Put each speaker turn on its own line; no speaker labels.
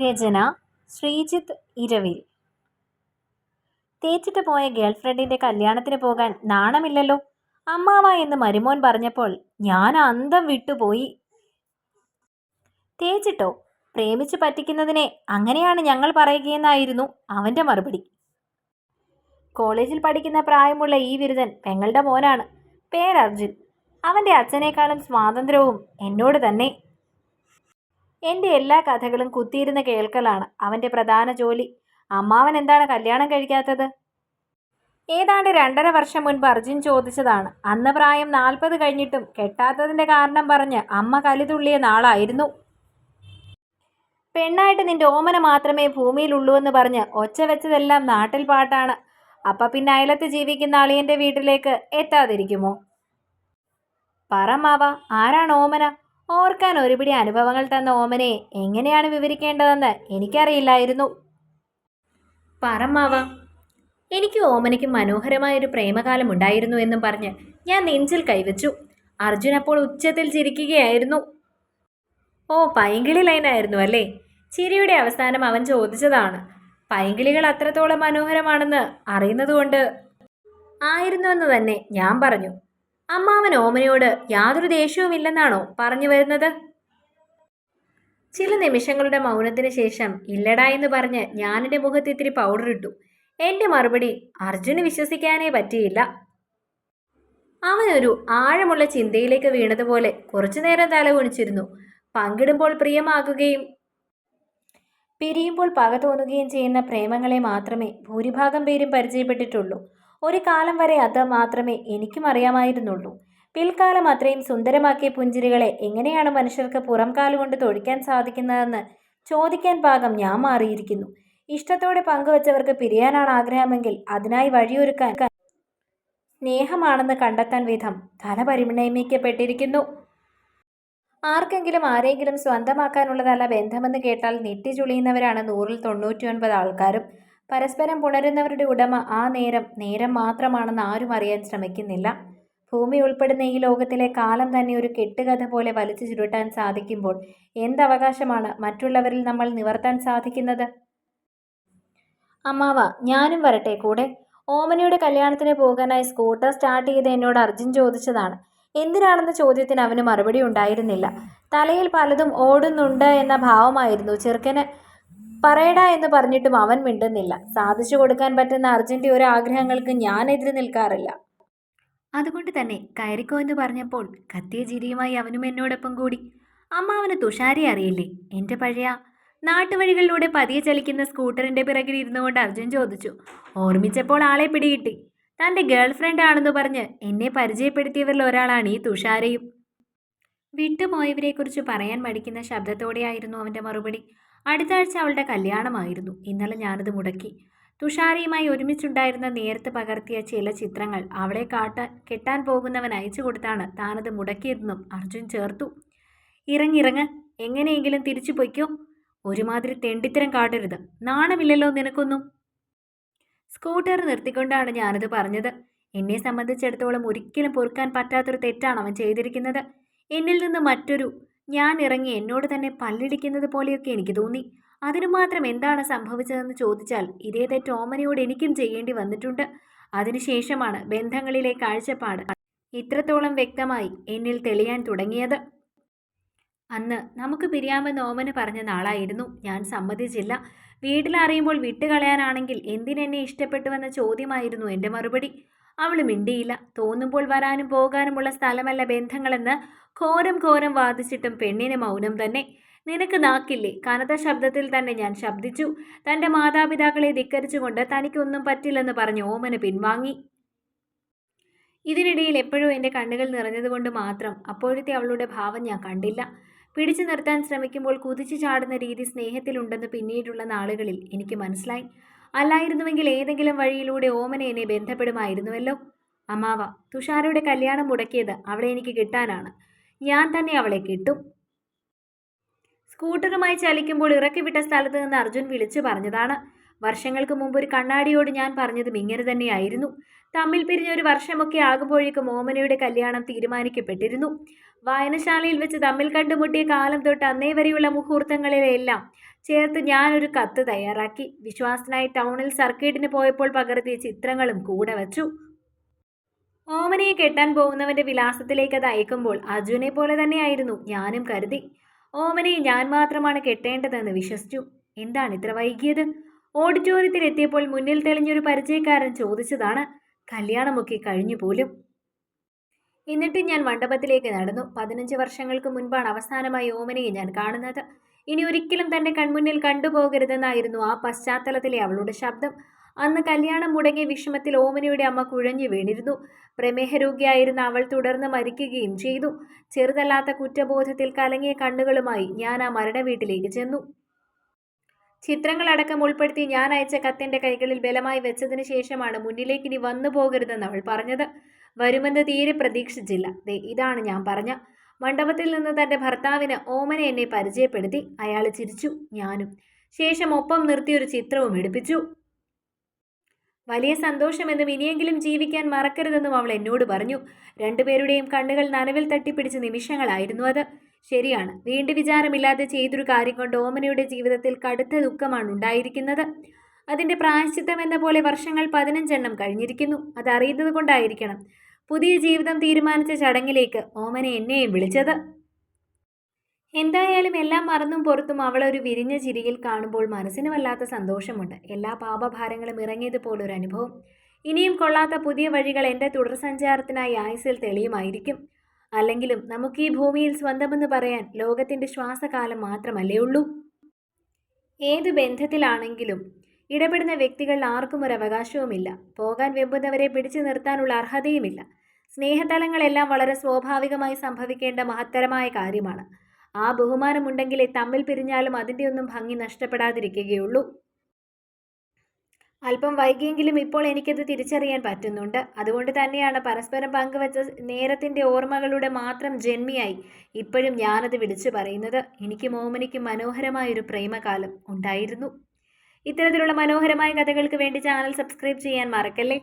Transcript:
രചന ശ്രീജിത്ത് ഇരവിൽ. തേച്ചിട്ട് പോയ ഗേൾഫ്രണ്ടിന്റെ കല്യാണത്തിന് പോകാൻ നാണമില്ലല്ലോ. അമ്മാവ എന്ന് മരുമോൻ പറഞ്ഞപ്പോൾ ഞാൻ അന്തം വിട്ടുപോയി. തേച്ചിട്ടോ പ്രേമിച്ച് പറ്റിക്കുന്നതിനെ അങ്ങനെയാണ് ഞങ്ങൾ പറയുകയെന്നായിരുന്നു അവന്റെ മറുപടി. കോളേജിൽ പഠിക്കുന്ന പ്രായമുള്ള ഈ ബിരുദൻ പെങ്ങളുടെ മോനാണ്. പേരർജുൻ. അവന്റെ അച്ഛനേക്കാളും സ്വാതന്ത്ര്യവും എന്നോട് തന്നെ. എന്റെ എല്ലാ കഥകളും കുത്തിയിരുന്ന് കേൾക്കലാണ് അവന്റെ പ്രധാന ജോലി. അമ്മാവൻ എന്താണ് കല്യാണം കഴിക്കാത്തത്? ഏതാണ്ട് രണ്ടര വർഷം മുൻപ് അർജുൻ ചോദിച്ചതാണ്. അന്ന് പ്രായം നാൽപ്പത് കഴിഞ്ഞിട്ടും കെട്ടാത്തതിന്റെ കാരണം പറഞ്ഞ് അമ്മ കലിതുള്ളിയ നാളായിരുന്നു. പെണ്ണായിട്ട് നിന്റെ ഓമന മാത്രമേ ഭൂമിയിലുള്ളൂവെന്ന് പറഞ്ഞ് ഒച്ച വെച്ചതെല്ലാം നാട്ടിൽ പാട്ടാണ്. അപ്പ പിന്നെ അയലത്ത് ജീവിക്കുന്ന അളിയന്റെ വീട്ടിലേക്ക് എത്താതിരിക്കുമോ? പറമാവ ആരാണ് ഓമന? ഓർക്കാൻ ഒരുപിടി അനുഭവങ്ങൾ തന്ന ഓമനെ എങ്ങനെയാണ് വിവരിക്കേണ്ടതെന്ന് എനിക്കറിയില്ലായിരുന്നു. പറമാവാ എനിക്ക് ഓമനയ്ക്ക് മനോഹരമായൊരു പ്രേമകാലം ഉണ്ടായിരുന്നു എന്നും പറഞ്ഞ് ഞാൻ നെഞ്ചിൽ കൈവച്ചു. അർജുൻ അപ്പോൾ ഉച്ചത്തിൽ ചിരിക്കുകയായിരുന്നു. ഓ പൈങ്കിളി ലൈനായിരുന്നു അല്ലേ? ചിരിയുടെ അവസാനം അവൻ ചോദിച്ചതാണ്. പൈങ്കിളികൾ അത്രത്തോളം മനോഹരമാണെന്ന് അറിയുന്നതുകൊണ്ട്. ആയിരുന്നുവെന്ന് തന്നെ ഞാൻ പറഞ്ഞു. അമ്മാവൻ ഓമനയോട് യാതൊരു ദേഷ്യവുമില്ലെന്നാണോ പറഞ്ഞു വരുന്നത്? ചില നിമിഷങ്ങളുടെ മൗനത്തിന് ശേഷം ഇല്ലടാ എന്ന് പറഞ്ഞ് ഞാനെന്റെ മുഖത്ത് ഇത്തിരി പൗഡർ ഇട്ടു. എന്റെ മറുപടി അർജുന് വിശ്വസിക്കാനേ പറ്റിയില്ല. അവനൊരു ആഴമുള്ള ചിന്തയിലേക്ക് വീണതുപോലെ കുറച്ചുനേരം തല കുണിച്ചിരുന്നു പങ്കിടുമ്പോൾ പ്രിയമാകുകയും പിരിയുമ്പോൾ പക തോന്നുകയും ചെയ്യുന്ന പ്രേമങ്ങളെ മാത്രമേ ഭൂരിഭാഗം പേരും പരിചയപ്പെട്ടിട്ടുള്ളൂ. ഒരു കാലം വരെ അത് മാത്രമേ എനിക്കും അറിയാമായിരുന്നുള്ളൂ. പിൽക്കാലം അത്രയും സുന്ദരമാക്കിയ പുഞ്ചിരികളെ എങ്ങനെയാണ് മനുഷ്യർക്ക് പുറം കാലുകൊണ്ട് തൊഴിക്കാൻ സാധിക്കുന്നതെന്ന് ചോദിക്കാൻ പാകം ഞാൻ മാറിയിരിക്കുന്നു. ഇഷ്ടത്തോടെ പങ്കുവച്ചവർക്ക് പിരിയാനാണ് ആഗ്രഹമെങ്കിൽ അതിനായി വഴിയൊരുക്കാൻ സ്നേഹമാണെന്ന് കണ്ടെത്താൻ വിധം തല പരിണമിക്കപ്പെട്ടിരിക്കുന്നു ആർക്കെങ്കിലും ആരെങ്കിലും സ്വന്തമാക്കാനുള്ളതല്ല ബന്ധമെന്ന് കേട്ടാൽ നെറ്റിചുളിയുന്നവരാണ് നൂറിൽ തൊണ്ണൂറ്റിയൊൻപത് ആൾക്കാരും. പരസ്പരം പുണരുന്നവരുടെ ഉടമ ആ നേരം നേരം മാത്രമാണെന്ന് ആരും അറിയാൻ ശ്രമിക്കുന്നില്ല. ഭൂമി ഉൾപ്പെടുന്ന ഈ ലോകത്തിലെ കാലം തന്നെ ഒരു കെട്ടുകഥ പോലെ വലിച്ചു ചുരുട്ടാൻ സാധിക്കുമ്പോൾ എന്തവകാശമാണ് മറ്റുള്ളവരിൽ നമ്മൾ നിവർത്താൻ സാധിക്കുന്നത്? അമ്മാവ ഞാനും വരട്ടെ കൂടെ. ഓമനയുടെ കല്യാണത്തിന് പോകാനായി സ്കൂട്ടർ സ്റ്റാർട്ട് ചെയ്ത് എന്നോട് അർജുൻ ചോദിച്ചതാണ്. എന്തിനാണെന്ന ചോദ്യത്തിന് അവന് മറുപടി ഉണ്ടായിരുന്നില്ല. തലയിൽ പലതും ഓടുന്നുണ്ട് എന്ന ഭാവമായിരുന്നു ചെറുക്കന്. പറയടാ എന്ന് പറഞ്ഞിട്ടും അവൻ മിണ്ടുന്നില്ല. സാധിച്ചു കൊടുക്കാൻ പറ്റുന്ന അർജുന്റെ ഒരു ആഗ്രഹങ്ങൾക്ക് ഞാൻ എതിര് നിൽക്കാറില്ല. അതുകൊണ്ട് തന്നെ കയറിക്കോ എന്ന് പറഞ്ഞപ്പോൾ കത്തിയ ചിരിയുമായി അവനും എന്നോടൊപ്പം കൂടി. അമ്മ അമ്മാവന് തുഷാരി അറിയില്ലേ? എന്റെ പഴയ നാട്ടുവഴികളിലൂടെ പതിയെ ചലിക്കുന്ന സ്കൂട്ടറിന്റെ പിറകിൽ ഇരുന്നുകൊണ്ട് അർജുൻ ചോദിച്ചു ഓർമ്മിച്ചപ്പോൾ ആളെ പിടികിട്ടി. തന്റെ ഗേൾ ഫ്രണ്ട് ആണെന്ന് പറഞ്ഞ് എന്നെ പരിചയപ്പെടുത്തിയവരിൽ ഒരാളാണ് ഈ തുഷാരയും. വിട്ടുപോയവരെക്കുറിച്ച് പറയാൻ മടിക്കുന്ന ശബ്ദത്തോടെയായിരുന്നു അവന്റെ മറുപടി. അടുത്ത ആഴ്ച അവളുടെ കല്യാണമായിരുന്നു. ഇന്നലെ ഞാനത് മുടക്കി. തുഷാരിയുമായി ഒരുമിച്ചുണ്ടായിരുന്ന നേരത്തെ പകർത്തിയ ചില ചിത്രങ്ങൾ അവളെ കാട്ട കെട്ടാൻ പോകുന്നവൻ അയച്ചു കൊടുത്താണ് താനത് മുടക്കിയതെന്നും അർജുൻ ചേർത്തു. ഇറങ്ങിറങ്ങ് എങ്ങനെയെങ്കിലും തിരിച്ചു പൊയ്ക്കോ. ഒരുമാതിരി തെണ്ടിത്തരം കാട്ടരുത്. നാണമില്ലല്ലോ നിനക്കൊന്നും. സ്കൂട്ടർ നിർത്തിക്കൊണ്ടാണ് ഞാനത് പറഞ്ഞത്. എന്നെ സംബന്ധിച്ചിടത്തോളം ഒരിക്കലും പൊറുക്കാൻ പറ്റാത്തൊരു തെറ്റാണ് അവൻ ചെയ്തിരിക്കുന്നത്. എന്നിൽ നിന്ന് മറ്റൊരു ഞാൻ ഇറങ്ങി എന്നോട് തന്നെ പല്ലിടിക്കുന്നത് പോലെയൊക്കെ എനിക്ക് തോന്നി. അതിനു മാത്രം എന്താണ് സംഭവിച്ചതെന്ന് ചോദിച്ചാൽ ഇതേ തെറ്റോമനയോട് എനിക്കും ചെയ്യേണ്ടി വന്നിട്ടുണ്ട്. അതിനുശേഷമാണ് ബന്ധങ്ങളിലെ കാഴ്ചപ്പാട് ഇത്രത്തോളം വ്യക്തമായി എന്നിൽ തെളിയാൻ തുടങ്ങിയത്. അന്ന് നമുക്ക് പിരിയാമെന്ന് ഓമന് പറഞ്ഞ നാളായിരുന്നു. ഞാൻ സമ്മതിച്ചില്ല. വീട്ടിലറിയുമ്പോൾ വിട്ടുകളയാനാണെങ്കിൽ എന്തിനെന്നെ ഇഷ്ടപ്പെട്ടുവെന്ന ചോദ്യമായിരുന്നു എന്റെ മറുപടി. അവൾ മിണ്ടിയില്ല. തോന്നുമ്പോൾ വരാനും പോകാനുമുള്ള സ്ഥലമല്ല ബന്ധങ്ങളെന്ന് ഘോരം ഘോരം വാദിച്ചിട്ടും പെണ്ണിന് മൗനം തന്നെ. നിനക്ക് നാക്കില്ലേ? കനത്ത ശബ്ദത്തിൽ തന്നെ ഞാൻ ശബ്ദിച്ചു. തന്റെ മാതാപിതാക്കളെ ധിക്കരിച്ചുകൊണ്ട് തനിക്കൊന്നും പറ്റില്ലെന്ന് പറഞ്ഞ് ഓമന് പിൻവാങ്ങി. ഇതിനിടയിൽ എപ്പോഴും എന്റെ കണ്ണുകൾ നിറഞ്ഞതുകൊണ്ട് മാത്രം അപ്പോഴത്തെ അവളുടെ ഭാവം ഞാൻ കണ്ടില്ല. പിടിച്ചു നിർത്താൻ ശ്രമിക്കുമ്പോൾ കുതിച്ചു ചാടുന്ന രീതി സ്നേഹത്തിലുണ്ടെന്ന് പിന്നീടുള്ള നാളുകളിൽ എനിക്ക് മനസ്സിലായി. അല്ലായിരുന്നുവെങ്കിൽ ഏതെങ്കിലും വഴിയിലൂടെ ഓമന എന്നെ ബന്ധപ്പെടുമായിരുന്നുവല്ലോ? അമ്മാവ തുഷാരയുടെ കല്യാണം മുടക്കിയത് അവളെ എനിക്ക് കിട്ടാനാണ്. ഞാൻ തന്നെ അവളെ കിട്ടും. സ്കൂട്ടറുമായി ചലിക്കുമ്പോൾ ഇറക്കിവിട്ട സ്ഥലത്ത് നിന്ന് അർജുൻ വിളിച്ചു പറഞ്ഞതാണ്. വർഷങ്ങൾക്ക് മുമ്പ് ഒരു കണ്ണാടിയോട് ഞാൻ പറഞ്ഞതും ഇങ്ങനെ തന്നെയായിരുന്നു. തമ്മിൽ പിരിഞ്ഞ ഒരു വർഷമൊക്കെ ആകുമ്പോഴേക്കും ഓമനയുടെ കല്യാണം തീരുമാനിക്കപ്പെട്ടിരുന്നു. വായനശാലയിൽ വെച്ച് തമ്മിൽ കണ്ടുമുട്ടിയ കാലം തൊട്ട് അന്നേ വരെയുള്ള മുഹൂർത്തങ്ങളിലെല്ലാം ചേർത്ത് ഞാനൊരു കത്ത് തയ്യാറാക്കി. വിശ്വാസനായി ടൗണിൽ സർക്കിട്ടിന് പോയപ്പോൾ പകർത്തിയ ചിത്രങ്ങളും കൂടെ വച്ചു. ഓമനയെ കെട്ടാൻ പോകുന്നവന്റെ വിലാസത്തിലേക്ക് അത് അയക്കുമ്പോൾ അർജുനെ പോലെ തന്നെയായിരുന്നു ഞാനും കരുതി. ഓമനയെ ഞാൻ മാത്രമാണ് കെട്ടേണ്ടതെന്ന് വിശ്വസിച്ചു. എന്താണ് ഇത്ര വൈകിയത്? ഓഡിറ്റോറിയത്തിൽ എത്തിയപ്പോൾ മുന്നിൽ തെളിഞ്ഞൊരു പരിചയക്കാരൻ ചോദിച്ചതാണ് കല്യാണമൊക്കെ കഴിഞ്ഞു പോലും? എന്നിട്ട് ഞാൻ മണ്ഡപത്തിലേക്ക് നടന്നു. പതിനഞ്ച് വർഷങ്ങൾക്ക് മുൻപാണ് അവസാനമായി ഓമനയെ ഞാൻ കാണുന്നത്. ഇനി ഒരിക്കലും തന്റെ കൺമുന്നിൽ കണ്ടുപോകരുതെന്നായിരുന്നു ആ പശ്ചാത്തലത്തിലെ അവളുടെ ശബ്ദം. അന്ന് കല്യാണം മുടങ്ങിയ വിഷമത്തിൽ ഓമനയുടെ അമ്മ കുഴഞ്ഞു വീണിരുന്നു. പ്രമേഹരോഗിയായിരുന്ന അവൾ തുടർന്ന് മരിക്കുകയും ചെയ്തു. ചെറുതല്ലാത്ത കുറ്റബോധത്തിൽ കലങ്ങിയ കണ്ണുകളുമായി ഞാൻ ആ മരണ വീട്ടിലേക്ക് ചെന്നു. ചിത്രങ്ങളടക്കം ഉൾപ്പെടുത്തി ഞാൻ അയച്ച കത്തിന്റെ കൈകളിൽ ബലമായി വെച്ചതിന് ശേഷമാണ് മുന്നിലേക്ക് ഇനി വന്നു പോകരുതെന്ന് അവൾ പറഞ്ഞത്. വരുമെന്ന് തീരെ പ്രതീക്ഷിച്ചില്ല. ദേ ഇതാണ് ഞാൻ പറഞ്ഞ. മണ്ഡപത്തിൽ നിന്ന് തന്റെ ഭർത്താവിന് ഓമന എന്നെ പരിചയപ്പെടുത്തി. അയാൾ ചിരിച്ചു. ഞാനും. ശേഷം ഒപ്പം നിർത്തിയൊരു ചിത്രവും എടുപ്പിച്ചു. വലിയ സന്തോഷമെന്നും ഇനിയെങ്കിലും ജീവിക്കാൻ മറക്കരുതെന്നും അവൾ എന്നോട് പറഞ്ഞു. രണ്ടുപേരുടെയും കണ്ണുകൾ നനവിൽ തട്ടിപ്പിടിച്ച നിമിഷങ്ങളായിരുന്നു അത്. ശരിയാണ്. വീണ്ടും വിചാരമില്ലാതെ ചെയ്തൊരു കാര്യം കൊണ്ട് ഓമനയുടെ ജീവിതത്തിൽ കടുത്ത ദുഃഖമാണ് ഉണ്ടായിരിക്കുന്നത്. അതിന്റെ പ്രായശ്ചിത്തം എന്ന പോലെ വർഷങ്ങൾ പതിനഞ്ചെണ്ണം കഴിഞ്ഞിരിക്കുന്നു. അതറിയുന്നത് കൊണ്ടായിരിക്കണം പുതിയ ജീവിതം തീരുമാനിച്ച ചടങ്ങിലേക്ക് ഓമന എന്നെയും വിളിച്ചത്. എന്തായാലും എല്ലാം മറന്നും പുറത്തും അവളൊരു വിരിഞ്ഞ ചിരിയിൽ കാണുമ്പോൾ മനസ്സിന് വല്ലാത്ത സന്തോഷമുണ്ട്. എല്ലാ പാപഭാരങ്ങളും ഇറങ്ങിയതുപോലൊരു അനുഭവം. ഇനിയും കൊള്ളാത്ത പുതിയ വഴികൾ എന്റെ തുടർ സഞ്ചാരത്തിനായി ആയുസിൽ തെളിയുമായിരിക്കും. അല്ലെങ്കിലും നമുക്ക് ഈ ഭൂമിയിൽ സ്വന്തമെന്ന് പറയാൻ ലോകത്തിന്റെ ശ്വാസകാലം മാത്രമല്ലേ ഉള്ളൂ? ഏത് ബന്ധത്തിലാണെങ്കിലും ഇടപെടുന്ന വ്യക്തികളിൽ ആർക്കും ഒരു അവകാശവുമില്ല. പോകാൻ വെമ്പുന്നവരെ പിടിച്ചു നിർത്താനുള്ള അർഹതയുമില്ല. സ്നേഹതലങ്ങളെല്ലാം വളരെ സ്വാഭാവികമായി സംഭവിക്കേണ്ട മഹത്തരമായ കാര്യമാണ്. ആ ബഹുമാനമുണ്ടെങ്കിലേ തമ്മിൽ പിരിഞ്ഞാലും അതിന്റെ ഒന്നും ഭംഗി നഷ്ടപ്പെടാതിരിക്കുകയുള്ളൂ. അല്പം വൈകിയെങ്കിലും ഇപ്പോൾ എനിക്കത് തിരിച്ചറിയാൻ പറ്റുന്നുണ്ട്. അതുകൊണ്ട് തന്നെയാണ് പരസ്പരം പങ്കുവച്ച നേരത്തിന്റെ ഓർമ്മകളുടെ മാത്രം ജന്മിയായി ഇപ്പോഴും ഞാനത് വിളിച്ചു പറയുന്നത്. എനിക്ക് മോമനിക്ക് മനോഹരമായൊരു പ്രേമകാലം ഉണ്ടായിരുന്നു. ഇത്തരത്തിലുള്ള മനോഹരമായ കഥകൾക്ക് വേണ്ടി ചാനൽ സബ്സ്ക്രൈബ് ചെയ്യാൻ മറക്കല്ലേ?